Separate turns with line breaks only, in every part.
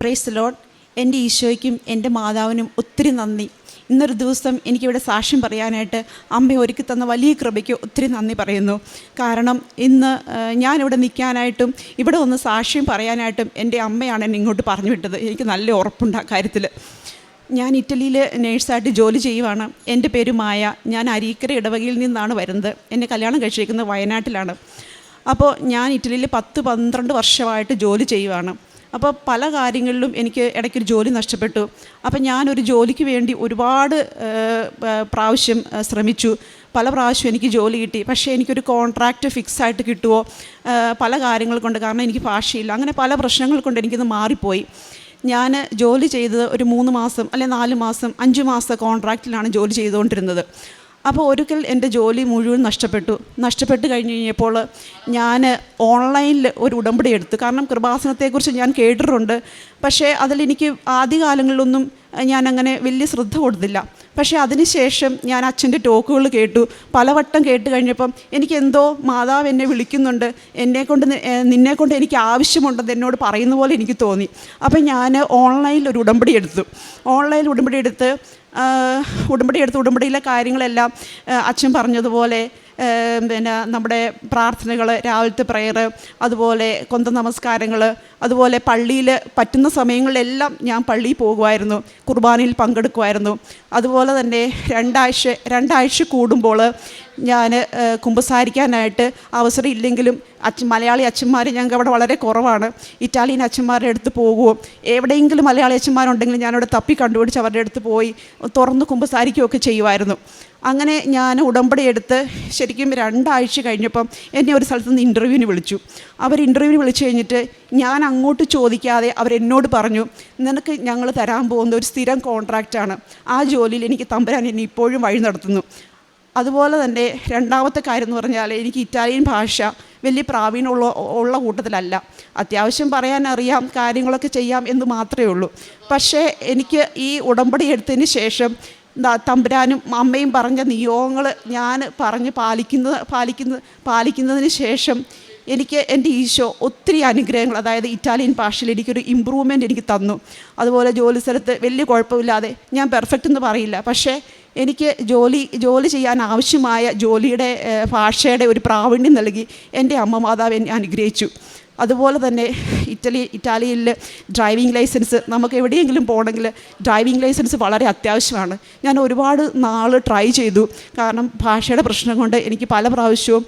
Price load എന്റെ ഈശോയ്ക്കും എന്റെ മാതാവിനും ഒത്തിരി നന്ദി. ഇന്നൊരു ദിവസം എനിക്കിവിടെ സാക്ഷ്യം പറയാനായിട്ട് അമ്മ ഒരുക്കി തന്ന വലിയ കൃപയ്ക്ക് ഒത്തിരി നന്ദി പറയുന്നു. കാരണം ഇന്ന് ഞാനിവിടെ നിൽക്കാനായിട്ടും ഇവിടെ ഒന്ന് സാക്ഷ്യം പറയാനായിട്ടും എന്റെ അമ്മയാണ് എന്നെ ഇങ്ങോട്ട് പറഞ്ഞു വിട്ടത്. എനിക്ക് നല്ല ഉറപ്പുണ്ട് ആ കാര്യത്തിൽ. ഞാൻ ഇറ്റലിയിൽ നേഴ്സായിട്ട് ജോലി ചെയ്യുവാണ്. എന്റെ പേര് മായ. ഞാൻ അരീക്കര ഇടവകയിൽ നിന്നാണ് വരുന്നത്. എന്നെ കല്യാണം കഴിച്ചിരിക്കുന്നത് വയനാട്ടിലാണ്. അപ്പോൾ ഞാൻ ഇറ്റലിയിൽ പത്ത് പന്ത്രണ്ട് വർഷമായിട്ട് ജോലി ചെയ്യുവാണ്. അപ്പോൾ പല കാര്യങ്ങളിലും എനിക്ക് ഇടയ്ക്കൊരു ജോലി നഷ്ടപ്പെട്ടു. അപ്പം ഞാനൊരു ജോലിക്ക് വേണ്ടി ഒരുപാട് പ്രാവശ്യം ശ്രമിച്ചു. പല പ്രാവശ്യം എനിക്ക് ജോലി കിട്ടി. പക്ഷേ എനിക്കൊരു കോൺട്രാക്റ്റ് ഫിക്സ് ആയിട്ട് കിട്ടുമോ പല കാര്യങ്ങൾ കൊണ്ട് കാരണം എനിക്ക് ഭാഷയില്ല. അങ്ങനെ പല പ്രശ്നങ്ങൾ കൊണ്ട് എനിക്കിത് മാറിപ്പോയി. ഞാൻ ജോലി ചെയ്തത് ഒരു മൂന്ന് മാസം അല്ലെ നാല് മാസം അഞ്ച് മാസം കോൺട്രാക്റ്റിലാണ് ജോലി ചെയ്തുകൊണ്ടിരുന്നത്. അപ്പോൾ ഒരിക്കൽ എന്റെ ജോലി മുഴുവൻ നഷ്ടപ്പെട്ടു. നഷ്ടപ്പെട്ട് കഴിഞ്ഞ് കഴിഞ്ഞപ്പോൾ ഞാൻ ഓൺലൈനിൽ ഒരു ഉടമ്പടി എടുത്തു. കാരണം കൃപാസനത്തെക്കുറിച്ച് ഞാൻ കേട്ടിട്ടുണ്ട്. പക്ഷേ അതിലെനിക്ക് ആദ്യകാലങ്ങളിലൊന്നും ഞാൻ അങ്ങനെ വലിയ ശ്രദ്ധ കൊടുത്തില്ല. പക്ഷേ അതിനുശേഷം ഞാൻ അച്ഛന്റെ ടോക്കുകൾ കേട്ടു. പലവട്ടം കേട്ട് കഴിഞ്ഞപ്പം എനിക്ക് എന്തോ മാതാവ് എന്നെ വിളിക്കുന്നുണ്ട്. എന്നെ നിന്നെക്കൊണ്ട് നിന്നെ കൊണ്ട് എനിക്ക് ആവശ്യമുണ്ടെന്ന് എന്നോട് പറയുന്ന പോലെ എനിക്ക് തോന്നി. അപ്പം ഞാൻ ഓൺലൈനിൽ ഒരു ഉടമ്പടി എടുത്തു. ഓൺലൈനിൽ ഉടമ്പടി എടുത്ത് ഉടമ്പടി എടുത്ത് ഉടമ്പടിയിലെ കാര്യങ്ങളെല്ലാം അച്ഛൻ പറഞ്ഞതുപോലെ പിന്നെ നമ്മുടെ പ്രാർത്ഥനകൾ രാവിലത്തെ പ്രയർ അതുപോലെ കൊന്ത നമസ്കാരങ്ങൾ അതുപോലെ പള്ളിയിൽ പറ്റുന്ന സമയങ്ങളിലെല്ലാം ഞാൻ പള്ളിയിൽ പോകുമായിരുന്നു. കുർബാനയിൽ പങ്കെടുക്കുമായിരുന്നു. അതുപോലെ തന്നെ രണ്ടാഴ്ച രണ്ടാഴ്ച കൂടുമ്പോൾ ഞാൻ കുമ്പസാരിക്കാനായിട്ട് അവസരം ഇല്ലെങ്കിലും അച്ഛൻ മലയാളി അച്ഛന്മാർ ഞങ്ങൾക്ക് അവിടെ വളരെ കുറവാണ്. ഇറ്റാലിയൻ അച്ഛന്മാരുടെ അടുത്ത് പോകുമോ എവിടെയെങ്കിലും മലയാളി അച്ഛന്മാരുണ്ടെങ്കിൽ ഞാനവിടെ തപ്പി കണ്ടുപിടിച്ച് അവരുടെ അടുത്ത് പോയി തുറന്ന് കുമ്പസാരിക്കുകയൊക്കെ ചെയ്യുമായിരുന്നു. അങ്ങനെ ഞാൻ ഉടമ്പടി എടുത്ത് ശരിക്കും രണ്ടാഴ്ച കഴിഞ്ഞപ്പം എന്നെ ഒരു സ്ഥലത്ത് നിന്ന് ഇന്റർവ്യൂവിന് വിളിച്ചു. അവർ ഇന്റർവ്യൂവിന് വിളിച്ചു കഴിഞ്ഞിട്ട് ഞാൻ അങ്ങോട്ട് ചോദിക്കാതെ അവരെന്നോട് പറഞ്ഞു നിനക്ക് ഞങ്ങൾ തരാൻ പോകുന്ന ഒരു സ്ഥിരം കോൺട്രാക്റ്റാണ് ആ ജോലിയിൽ എനിക്ക് തമ്പുരാൻ എന്നെ ഇപ്പോഴും വഴി നടത്തുന്നു. അതുപോലെ തന്നെ രണ്ടാമത്തെ കാര്യം എന്ന് പറഞ്ഞാൽ എനിക്ക് ഇറ്റാലിയൻ ഭാഷ വലിയ പ്രാവീണ്യമുള്ള ഉള്ള കൂട്ടത്തിലല്ല. അത്യാവശ്യം പറയാൻ അറിയാം കാര്യങ്ങളൊക്കെ ചെയ്യാം എന്ന് മാത്രമേ ഉള്ളൂ. പക്ഷേ എനിക്ക് ഈ ഉടമ്പടി എടുത്തതിന് ശേഷം തമ്പുരാനും അമ്മയും പറഞ്ഞ നിയോഗങ്ങൾ ഞാൻ പറഞ്ഞ് പാലിക്കുന്ന പാലിക്കുന്ന പാലിക്കുന്നതിന് ശേഷം എനിക്ക് എന്റെ ഈശോ ഒത്തിരി അനുഗ്രഹങ്ങൾ അതായത് ഇറ്റാലിയൻ ഭാഷയിൽ എനിക്കൊരു ഇമ്പ്രൂവ്മെന്റ് എനിക്ക് തന്നു. അതുപോലെ ജോലി സ്ഥലത്ത് വലിയ കുഴപ്പമില്ലാതെ ഞാൻ പെർഫെക്റ്റ് എന്ന് പറയില്ല. പക്ഷേ എനിക്ക് ജോലി ജോലി ചെയ്യാൻ ആവശ്യമായ ജോലിയുടെ ഭാഷയുടെ ഒരു പ്രാവീണ്യം നൽകി എന്റെ അമ്മ മാതാവ് എന്നെ അനുഗ്രഹിച്ചു. അതുപോലെ തന്നെ ഇറ്റലി ഇറ്റാലിയിൽ ഡ്രൈവിംഗ് ലൈസൻസ് നമുക്ക് എവിടെയെങ്കിലും പോകണമെങ്കിൽ ഡ്രൈവിംഗ് ലൈസൻസ് വളരെ അത്യാവശ്യമാണ്. ഞാൻ ഒരുപാട് നാൾ ട്രൈ ചെയ്തു. കാരണം ഭാഷയുടെ പ്രശ്നം കൊണ്ട് എനിക്ക് പല പ്രാവശ്യവും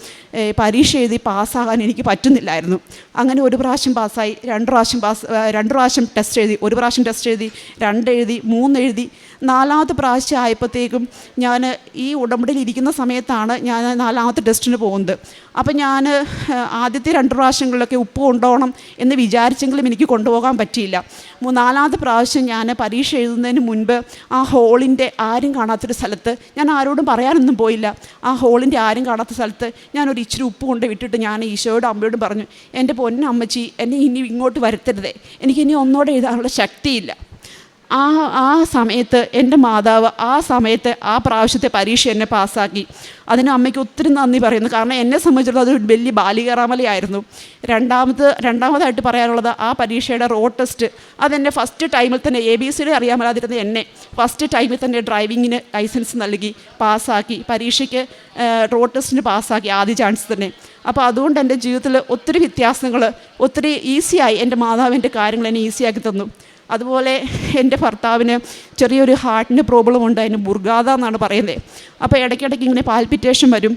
പരീക്ഷ എഴുതി പാസ്സാകാൻ എനിക്ക് പറ്റുന്നില്ലായിരുന്നു. അങ്ങനെ ഒരു പ്രാവശ്യം പാസ്സായി. രണ്ട് പ്രാവശ്യം പാസ് രണ്ട് പ്രാവശ്യം ടെസ്റ്റ് എഴുതി ഒരു പ്രാവശ്യം ടെസ്റ്റ് എഴുതി രണ്ട് എഴുതി മൂന്ന് എഴുതി. നാലാമത്തെ പ്രാവശ്യം ആയപ്പോഴത്തേക്കും ഞാൻ ഈ ഉടമ്പടിയിൽ ഇരിക്കുന്ന സമയത്താണ് ഞാൻ നാലാമത്തെ ടെസ്റ്റിന് പോകുന്നത്. അപ്പം ഞാൻ ആദ്യത്തെ രണ്ട് പ്രാവശ്യങ്ങളിലൊക്കെ ഉപ്പ് കൊണ്ടുപോകണം എന്ന് വിചാരിച്ചെങ്കിലും എനിക്ക് കൊണ്ടുപോകാൻ പറ്റിയില്ല. നാലാമത്തെ പ്രാവശ്യം ഞാൻ പരീക്ഷ എഴുതുന്നതിന് മുൻപ് ആ ഹോളിന്റെ ആരും കാണാത്തൊരു സ്ഥലത്ത് ഞാൻ ആരോടും പറയാനൊന്നും പോയില്ല. ആ ഹോളിന്റെ ആരും കാണാത്ത സ്ഥലത്ത് ഞാനൊരു ഇച്ചിരി ഉപ്പ് കൊണ്ട് വിട്ടിട്ട് ഞാൻ ഈശോയോടും അമ്മയോടും പറഞ്ഞു എന്റെ പൊന്നമ്മച്ചി എന്നെ ഇനി ഇങ്ങോട്ട് വരുത്തരുതേ. എനിക്കിനി ഒന്നോടെ എഴുതാനുള്ള ശക്തിയില്ല. ആ ആ സമയത്ത് എന്റെ മാതാവ് ആ സമയത്ത് ആ പ്രാവശ്യത്തെ പരീക്ഷ എന്നെ പാസ്സാക്കി. അതിന് അമ്മയ്ക്ക് ഒത്തിരി നന്ദി പറയുന്നു. കാരണം എന്നെ സംബന്ധിച്ചിടത്തോളം അതൊരു വലിയ ബാലികറാമലയായിരുന്നു. രണ്ടാമത് രണ്ടാമതായിട്ട് പറയാനുള്ളത് ആ പരീക്ഷയുടെ റോഡ് ടെസ്റ്റ് അതെന്നെ ഫസ്റ്റ് ടൈമിൽ തന്നെ എ ബി സിയുടെ അറിയാൻ മേലാതിരുന്ന എന്നെ ഫസ്റ്റ് ടൈമിൽ തന്നെ ഡ്രൈവിങ്ങിന് ലൈസൻസ് നൽകി പാസ്സാക്കി പരീക്ഷയ്ക്ക് റോഡ് ടെസ്റ്റിന് പാസ്സാക്കി ആദ്യ ചാൻസ് തന്നെ. അപ്പോൾ അതുകൊണ്ട് എന്റെ ജീവിതത്തിൽ ഒത്തിരി വ്യത്യാസങ്ങൾ ഒത്തിരി ഈസിയായി എന്റെ മാതാവിന്റെ കാര്യങ്ങൾ എന്നെ ഈസിയാക്കി തന്നു. അതുപോലെ എന്റെ ഭർത്താവിന് ചെറിയൊരു ഹാർട്ടിന് പ്രോബ്ലം ഉണ്ട് അതിന് ബുർഗാത എന്നാണ് പറയുന്നത്. അപ്പോൾ ഇടയ്ക്കിടയ്ക്ക് ഇങ്ങനെ പാൽപിറ്റേഷൻ വരും.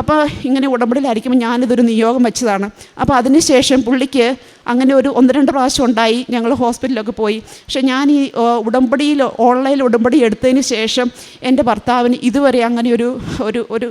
അപ്പോൾ ഇങ്ങനെ ഉടമ്പടിയിലായിരിക്കുമ്പോൾ ഞാനിതൊരു നിയോഗം വെച്ചതാണ്. അപ്പോൾ അതിനുശേഷം പുള്ളിക്ക് അങ്ങനെ ഒരു ഒന്ന് രണ്ട് പ്രാവശ്യം ഉണ്ടായി ഞങ്ങൾ ഹോസ്പിറ്റലിലൊക്കെ പോയി. പക്ഷേ ഞാൻ ഈ ഉടമ്പടിയിൽ ഓൺലൈനിൽ ഉടമ്പടി എടുത്തതിന് ശേഷം എന്റെ ഭർത്താവിന് ഇതുവരെ അങ്ങനെ ഒരു ഒരു ഒരു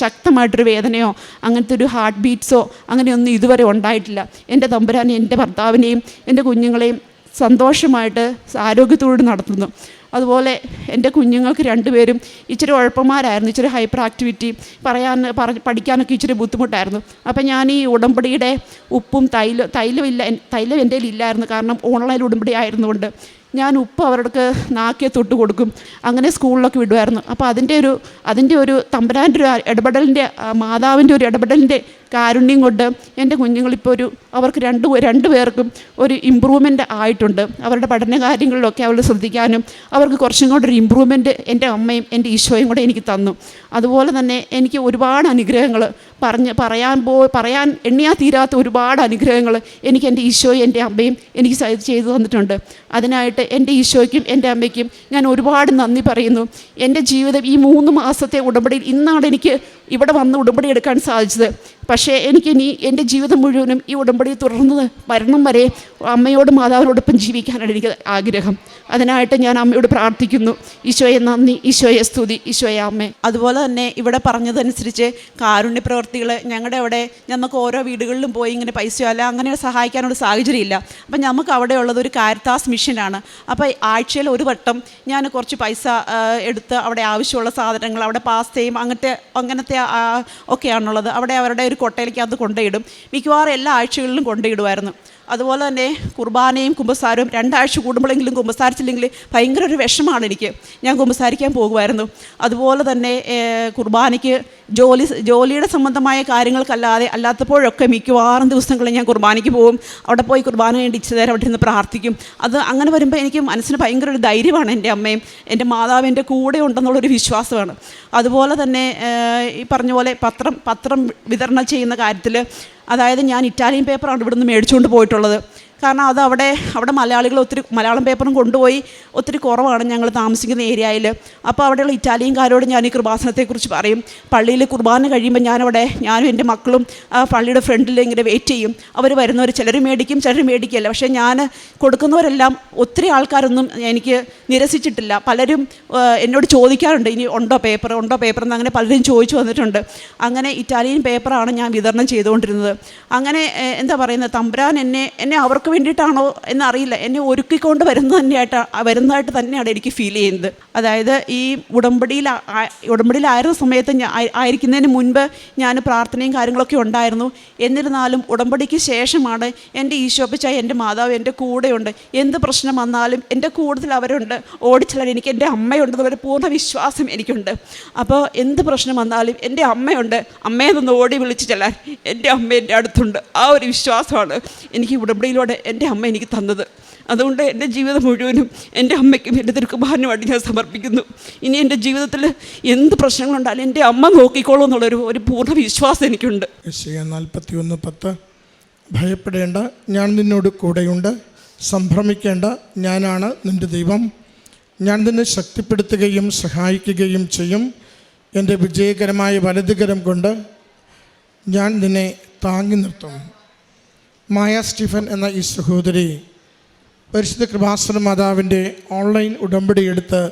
ശക്തമായിട്ടൊരു വേദനയോ അങ്ങനത്തെ ഒരു ഹാർട്ട് ബീറ്റ്സോ അങ്ങനെയൊന്നും ഇതുവരെ ഉണ്ടായിട്ടില്ല. എന്റെ തമ്പുരാനെ എന്റെ ഭർത്താവിനെയും എന്റെ കുഞ്ഞുങ്ങളെയും സന്തോഷമായിട്ട് ആരോഗ്യത്തോട് നടത്തുന്നു. അതുപോലെ എന്റെ കുഞ്ഞുങ്ങൾക്ക് രണ്ടുപേരും ഇച്ചിരി ഉഴപ്പന്മാരായിരുന്നു ഇച്ചിരി ഹൈപ്പർ ആക്ടിവിറ്റി പറയാൻ പറഞ്ഞ് പഠിക്കാനൊക്കെ ഇച്ചിരി ബുദ്ധിമുട്ടായിരുന്നു. അപ്പം ഞാൻ ഈ ഉടമ്പടിയുടെ ഉപ്പും തൈലം തൈലമില്ല എൻ- തൈലം എന്റെ ഇല്ലായിരുന്നു കാരണം ഓൺലൈൻ ഉടമ്പടി ആയിരുന്നുകൊണ്ട് ഞാൻ ഉപ്പ് അവർക്ക് നാക്കിയെ തൊട്ട് കൊടുക്കും. അങ്ങനെ സ്കൂളിലൊക്കെ വിടുമായിരുന്നു. അപ്പോൾ അതിന്റെ ഒരു അതിന്റെ ഒരു തമ്പുരാന്റെ ഒരു ഇടപെടലിന്റെ മാതാവിന്റെ ഒരു ഇടപെടലിന്റെ കാരുണ്യം കൊണ്ട് എന്റെ കുഞ്ഞുങ്ങളിപ്പോൾ ഒരു അവർക്ക് രണ്ട് രണ്ട് പേർക്കും ഒരു ഇമ്പ്രൂവ്മെന്റ് ആയിട്ടുണ്ട്. അവരുടെ പഠന കാര്യങ്ങളിലൊക്കെ അവൾ ശ്രദ്ധിക്കാനും അവർക്ക് കുറച്ചും കൂടെ ഒരു ഇമ്പ്രൂവ്മെന്റ് എന്റെ അമ്മയും എന്റെ ഈശോയും കൂടെ എനിക്ക് തന്നു. അതുപോലെ തന്നെ എനിക്ക് ഒരുപാട് അനുഗ്രഹങ്ങൾ പറഞ്ഞ് പറയാൻ പോ പറയാൻ എണ്ണിയാ തീരാത്ത ഒരുപാട് അനുഗ്രഹങ്ങൾ എനിക്ക് എന്റെ ഈശോയും എന്റെ അമ്മയും എനിക്ക് ചെയ്തു തന്നിട്ടുണ്ട്. അതിനായിട്ട് എന്റെ ഈശോയ്ക്കും എന്റെ അമ്മയ്ക്കും ഞാൻ ഒരുപാട് നന്ദി പറയുന്നു. എന്റെ ജീവിതം ഈ മൂന്ന് മാസത്തെ ഉടമ്പടിയിൽ ഇന്നാണ് എനിക്ക് ഇവിടെ വന്ന് ഉടമ്പടി എടുക്കാൻ സാധിച്ചത്. പക്ഷേ എനിക്കിനി എന്റെ ജീവിതം മുഴുവനും ഈ ഉടമ്പടി തുടർന്ന് മരണം വരെ അമ്മയോട് മാതാവിനോടൊപ്പം ജീവിക്കാനാണ് എനിക്ക് ആഗ്രഹം. അതിനായിട്ട് ഞാൻ അമ്മയോട് പ്രാർത്ഥിക്കുന്നു. ഈശോയെ നന്ദി. ഈശോയെ സ്തുതി. ഈശോയെ അമ്മ അതുപോലെ തന്നെ ഇവിടെ പറഞ്ഞതനുസരിച്ച് കാരുണ്യ പ്രവർത്തികൾ ഞങ്ങളുടെ അവിടെ നമുക്ക് ഓരോ വീടുകളിലും പോയി ഇങ്ങനെ പൈസയോ അല്ല അങ്ങനെ സഹായിക്കാനുള്ള സാഹചര്യമില്ല. അപ്പം നമുക്ക് അവിടെ ഉള്ളത് ഒരു കാരിത്താസ് മിഷനാണ്. അപ്പോൾ ആഴ്ചയിൽ ഒരു വട്ടം ഞാൻ കുറച്ച് പൈസ എടുത്ത് അവിടെ ആവശ്യമുള്ള സാധനങ്ങൾ അവിടെ പാസ്തയും അങ്ങനത്തെ അങ്ങനത്തെ ആ, ഒക്കെയാണുള്ളത്. അവിടെ അവരുടെ ഒരു കൊട്ടയിലേക്ക് അത് കൊണ്ടുപോയിടും. മിക്കവാറും എല്ലാ ആഴ്ചകളിലും കൊണ്ടുപോയിടുമായിരുന്നു. അതുപോലെ തന്നെ കുർബാനയും കുമ്പസാരവും രണ്ടാഴ്ച കൂടുമ്പോഴെങ്കിലും കുമ്പസാരിച്ചില്ലെങ്കിൽ ഭയങ്കര ഒരു വിഷമാണ് എനിക്ക്. ഞാൻ കുമ്പസാരിക്കാൻ പോകുമായിരുന്നു. അതുപോലെ തന്നെ കുർബാനയ്ക്ക് ജോലി ജോലിയുടെ സംബന്ധമായ കാര്യങ്ങൾക്കല്ലാതെ അല്ലാത്തപ്പോഴൊക്കെ മിക്കവാറും ദിവസങ്ങളിൽ ഞാൻ കുർബാനയ്ക്ക് പോകും. അവിടെ പോയി കുർബാന വേണ്ടി ഇച്ചിരി നേരം അവിടെ നിന്ന് പ്രാർത്ഥിക്കും. അത് അങ്ങനെ വരുമ്പോൾ എനിക്ക് മനസ്സിന് ഭയങ്കര ഒരു ധൈര്യമാണ് എന്റെ അമ്മയും എന്റെ മാതാവ് എന്റെ കൂടെ ഉണ്ടെന്നുള്ളൊരു വിശ്വാസമാണ്. അതുപോലെ തന്നെ ഈ പറഞ്ഞ പോലെ പത്രം പത്രം വിതരണം ചെയ്യുന്ന കാര്യത്തിൽ അതായത് ഞാൻ ഇറ്റാലിയൻ പേപ്പറാണ് ഇവിടുന്ന് മേടിച്ചുകൊണ്ട് പോയിട്ടുള്ളത്. കാരണം അത് അവിടെ അവിടെ മലയാളികൾ ഒത്തിരി മലയാളം പേപ്പറും കൊണ്ടുപോയി ഒത്തിരി കുറവാണ് ഞങ്ങൾ താമസിക്കുന്ന ഏരിയയിൽ. അപ്പോൾ അവിടെയുള്ള ഇറ്റാലിയൻകാരോട് ഞാൻ ഈ കൃപാസനത്തെക്കുറിച്ച് പറയും. പള്ളിയിൽ കുർബാന കഴിയുമ്പോൾ ഞാനവിടെ ഞാനും എന്റെ മക്കളും പള്ളിയുടെ ഫ്രണ്ടിൽ ഇങ്ങനെ വെയിറ്റ് ചെയ്യും. അവർ വരുന്നവർ ചിലർ മേടിക്കും ചിലർ മേടിക്കില്ല പക്ഷേ ഞാൻ കൊടുക്കുന്നവരെല്ലാം ഒത്തിരി ആൾക്കാരൊന്നും എനിക്ക് നിരസിച്ചിട്ടില്ല. പലരും എന്നോട് ചോദിക്കാറുണ്ട് ഇനി ഉണ്ടോ പേപ്പർ? ഉണ്ടോ പേപ്പർ? എന്ന് അങ്ങനെ പലരും ചോദിച്ചു വന്നിട്ടുണ്ട്. അങ്ങനെ ഇറ്റാലിയൻ പേപ്പറാണ് ഞാൻ വിതരണം ചെയ്തുകൊണ്ടിരുന്നത്. അങ്ങനെ എന്താ പറയുന്നത്? തമ്പുരാൻ എന്നെ എന്നെ അവർക്ക് വേണ്ടിയിട്ടാണോ എന്നറിയില്ല. എന്നെ ഒരുക്കിക്കൊണ്ട് വരുന്നത് തന്നെയായിട്ട് വരുന്നതായിട്ട് തന്നെയാണ് എനിക്ക് ഫീൽ ചെയ്യുന്നത്. അതായത് ഈ ഉടമ്പടിയിൽ ഉടമ്പടിയിലായിരുന്ന സമയത്ത് ആയിരിക്കുന്നതിന് മുൻപ് ഞാൻ പ്രാർത്ഥനയും കാര്യങ്ങളൊക്കെ ഉണ്ടായിരുന്നു. എന്നിരുന്നാലും ഉടമ്പടിക്ക് ശേഷമാണ് എന്റെ ഈശോപ്പിച്ച എന്റെ മാതാവ് എന്റെ കൂടെയുണ്ട്. എന്ത് പ്രശ്നം വന്നാലും എന്റെ കൂടുതൽ അവരുണ്ട്. ഓടിച്ചാലും എനിക്ക് എന്റെ അമ്മയുണ്ടെന്ന് പൂർണ വിശ്വാസം എനിക്കുണ്ട്. അപ്പോൾ എന്ത് പ്രശ്നം വന്നാലും എന്റെ അമ്മയുണ്ട്. അമ്മയെ നിന്ന് ഓടി വിളിച്ച് ചെല്ലാൻ എന്റെ അമ്മ എന്റെ അടുത്തുണ്ട്. ആ ഒരു വിശ്വാസമാണ് എനിക്ക് ഉടമ്പടിയിലൂടെ എന്റെ അമ്മ എനിക്ക് തന്നത്. അതുകൊണ്ട് എന്റെ ജീവിതം മുഴുവനും എന്റെ അമ്മയ്ക്കും എന്റെ തിരുക്കുമാരനുമായിട്ട് ഞാൻ സമർപ്പിക്കുന്നു. ഇനി എന്റെ ജീവിതത്തിൽ എന്ത് പ്രശ്നങ്ങളുണ്ടായാലും എന്റെ അമ്മ നോക്കിക്കോളൂ എന്നുള്ളൊരു ഒരു പൂർണ വിശ്വാസം എനിക്കുണ്ട്.
നാൽപ്പത്തി ഒന്ന് പത്ത്. ഭയപ്പെടേണ്ട ഞാൻ നിന്നോട് കൂടെയുണ്ട്. സംഭ്രമിക്കേണ്ട ഞാനാണ് നിന്റെ ദൈവം. ഞാൻ നിന്നെ ശക്തിപ്പെടുത്തുകയും സഹായിക്കുകയും ചെയ്യും. എന്റെ വിജയകരമായ വലതുകരം കൊണ്ട് ഞാൻ നിന്നെ താങ്ങി നിർത്തും. മായ സ്റ്റീഫൻ എന്ന ഈ സഹോദരി പരിശുദ്ധ കൃപാസന മാതാവിന്റെ ഓൺലൈൻ ഉടമ്പടി എടുത്ത്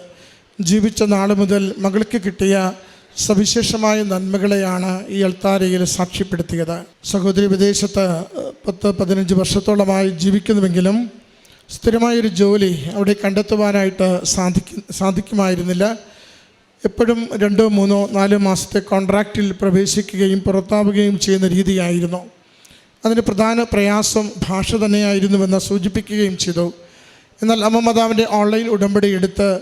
ജീവിച്ച നാൾ മുതൽ മകൾക്ക് കിട്ടിയ സവിശേഷമായ നന്മകളെയാണ് ഈ അൾത്താരയിൽ സാക്ഷ്യപ്പെടുത്തിയത്. സഹോദരി വിദേശത്ത് പത്ത് പതിനഞ്ച് വർഷത്തോളമായി ജീവിക്കുന്നുവെങ്കിലും സ്ഥിരമായൊരു ജോലി അവിടെ കണ്ടെത്തുവാനായിട്ട് സാധിക്കും സാധിക്കുമായിരുന്നില്ല. എപ്പോഴും രണ്ടോ മൂന്നോ നാലോ മാസത്തെ കോൺട്രാക്റ്റിൽ പ്രവേശിക്കുകയും പുറത്താവുകയും ചെയ്യുന്ന രീതിയായിരുന്നു. അതിന് പ്രധാന പ്രയാസം ഭാഷ തന്നെയായിരുന്നുവെന്ന് സൂചിപ്പിക്കുകയും ചെയ്തു. എന്നാൽ അമ്മമതാവിന്റെ ഓൺലൈൻ ഉടമ്പടി എടുത്ത്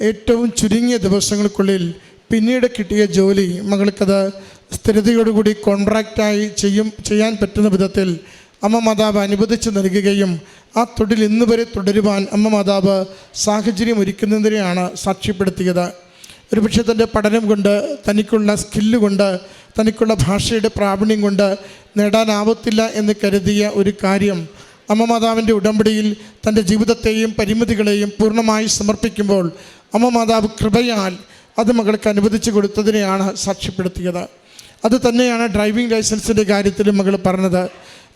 ഏറ്റവും ചുരുങ്ങിയ ദിവസങ്ങൾക്കുള്ളിൽ പിന്നീട് കിട്ടിയ ജോലി മകൾക്കത് സ്ഥിരതയോടുകൂടി കോൺട്രാക്റ്റായി ചെയ്യും ചെയ്യാൻ പറ്റുന്ന വിധത്തിൽ അമ്മ മാതാവ് അനുവദിച്ച് നൽകുകയും ആ തൊഴിൽ ഇന്നുവരെ തുടരുവാൻ അമ്മ മാതാവ് സാഹചര്യം ഒരുക്കുന്നതിനെയാണ് സാക്ഷ്യപ്പെടുത്തിയത്. ഒരുപക്ഷെ തന്റെ പഠനം കൊണ്ട് തനിക്കുള്ള സ്കില്ല് കൊണ്ട് തനിക്കുള്ള ഭാഷയുടെ പ്രാവീണ്യം കൊണ്ട് നേടാനാവത്തില്ല എന്ന് കരുതിയ ഒരു കാര്യം അമ്മ മാതാവിന്റെ ഉടമ്പടിയിൽ തന്റെ ജീവിതത്തെയും പരിമിതികളെയും പൂർണമായി സമർപ്പിക്കുമ്പോൾ അമ്മ മാതാവ് കൃപയാൽ അത് മകൾക്ക് അനുവദിച്ചു കൊടുത്തതിനെയാണ് സാക്ഷ്യപ്പെടുത്തിയത്. അത് തന്നെയാണ് ഡ്രൈവിംഗ് ലൈസൻസിന്റെ കാര്യത്തിലും മകൾ പറഞ്ഞത്.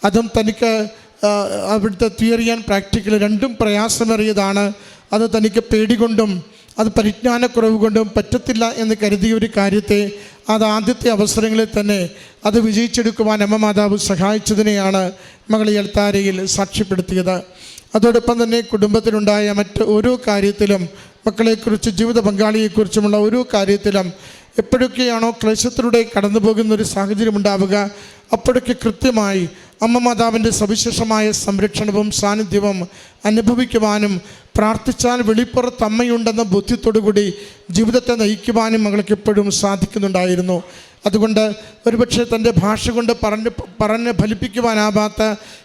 അതും തനിക്ക് അവിടുത്തെ തിയറി ആൻഡ് പ്രാക്ടിക്കൽ രണ്ടും പ്രയാസമേറിയതാണ്. അത് തനിക്ക് പേടികൊണ്ടും അത് പരിജ്ഞാനക്കുറവ് കൊണ്ടും പറ്റത്തില്ല എന്ന് കരുതിയ ഒരു കാര്യത്തെ അത് ആദ്യത്തെ അവസരങ്ങളിൽ തന്നെ അത് വിജയിച്ചെടുക്കുവാൻ അമ്മ മാതാവ് സഹായിച്ചതിനെയാണ് മകൾ ഈ അൾത്താരയിൽ സാക്ഷ്യപ്പെടുത്തിയത്. അതോടൊപ്പം തന്നെ കുടുംബത്തിലുണ്ടായ മറ്റ് ഓരോ കാര്യത്തിലും മക്കളെക്കുറിച്ച് ജീവിത പങ്കാളിയെക്കുറിച്ചുമുള്ള ഓരോ കാര്യത്തിലും എപ്പോഴൊക്കെയാണോ ക്ലേശത്തിലൂടെ കടന്നു പോകുന്ന ഒരു സാഹചര്യം ഉണ്ടാവുക അപ്പോഴൊക്കെ കൃത്യമായി അമ്മ മാതാവിന്റെ സവിശേഷമായ സംരക്ഷണവും സാന്നിധ്യവും അനുഭവിക്കുവാനും പ്രാർത്ഥിച്ചാൽ വെളിപ്പുറത്ത് അമ്മയുണ്ടെന്ന ബോധ്യത്തോടുകൂടി ജീവിതത്തെ നയിക്കുവാനും മകൾക്ക് എപ്പോഴും സാധിക്കുന്നുണ്ടായിരുന്നു. അതുകൊണ്ട് ഒരുപക്ഷെ തന്റെ ഭാഷ കൊണ്ട് പറഞ്ഞ് പറഞ്ഞ് ഫലിപ്പിക്കുവാനാവാത്ത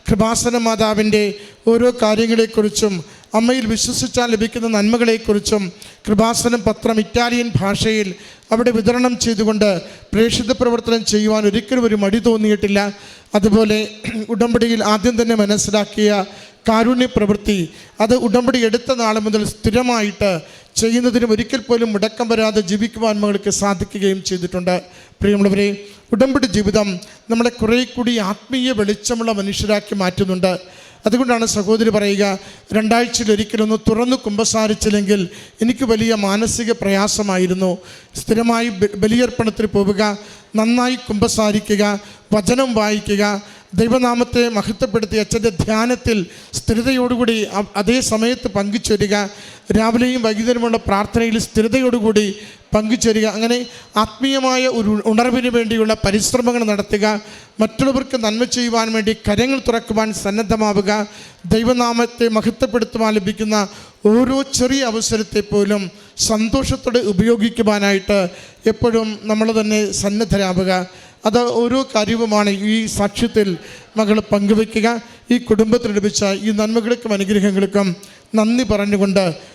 കൃപാസന മാതാവിന്റെ ഓരോ കാര്യങ്ങളെക്കുറിച്ചും അമ്മയിൽ വിശ്വസിച്ചാൽ ലഭിക്കുന്ന നന്മകളെക്കുറിച്ചും കൃപാസനം പത്രം ഇറ്റാലിയൻ ഭാഷയിൽ അവിടെ വിതരണം ചെയ്തുകൊണ്ട് പ്രേക്ഷിത പ്രവർത്തനം ചെയ്യുവാൻ ഒരിക്കലും ഒരു മടി തോന്നിയിട്ടില്ല. അതുപോലെ ഉടമ്പടിയിൽ ആദ്യം തന്നെ മനസ്സിലാക്കിയ കാരുണ്യ പ്രവൃത്തി അത് ഉടമ്പടി എടുത്ത നാൾ മുതൽ സ്ഥിരമായിട്ട് ചെയ്യുന്നതിനും ഒരിക്കൽ പോലും മുടക്കം വരാതെ ജീവിക്കുവാൻ മകൾക്ക് സാധിക്കുകയും ചെയ്തിട്ടുണ്ട്. പ്രിയമുള്ളവരെ ഉടമ്പടി ജീവിതം നമ്മളെ കുറേ കൂടി ആത്മീയ വെളിച്ചമുള്ള മനുഷ്യരാക്കി മാറ്റുന്നുണ്ട്. അതുകൊണ്ടാണ് സഹോദരി പറയുക രണ്ടാഴ്ചയിലൊരിക്കലൊന്ന് തുറന്ന് കുമ്പസാരിച്ചില്ലെങ്കിൽ എനിക്ക് വലിയ മാനസിക പ്രയാസമായിരുന്നു. സ്ഥിരമായി ബലിയർപ്പണത്തിൽ പോവുക നന്നായി കുമ്പസാരിക്കുക വചനം വായിക്കുക ദൈവനാമത്തെ മഹത്വപ്പെടുത്തി അച്ഛന്റെ ധ്യാനത്തിൽ സ്ഥിരതയോടുകൂടി അതേ സമയത്ത് പങ്കുചേരുക രാവിലെയും വൈകുന്നേരമുള്ള പ്രാർത്ഥനയിൽ സ്ഥിരതയോടുകൂടി പങ്കുചേരുക. അങ്ങനെ ആത്മീയമായ ഒരു ഉണർവിന് വേണ്ടിയുള്ള പരിശ്രമങ്ങൾ നടത്തുക. മറ്റുള്ളവർക്ക് നന്മ ചെയ്യുവാൻ വേണ്ടി കരങ്ങൾ തുറക്കുവാൻ സന്നദ്ധമാവുക. ദൈവനാമത്തെ മഹത്വപ്പെടുത്തുവാൻ ലഭിക്കുന്ന ഓരോ ചെറിയ അവസരത്തെ പോലും സന്തോഷത്തോടെ ഉപയോഗിക്കുവാനായിട്ട് എപ്പോഴും നമ്മൾ തന്നെ സന്നദ്ധരാവുക. അത് ഓരോ കാര്യവുമാണ് ഈ സാക്ഷ്യത്തിൽ മകൾ പങ്കുവയ്ക്കുക. ഈ കുടുംബത്തിൽ ലഭിച്ച ഈ നന്മകൾക്കും അനുഗ്രഹങ്ങൾക്കും നന്ദി പറഞ്ഞുകൊണ്ട്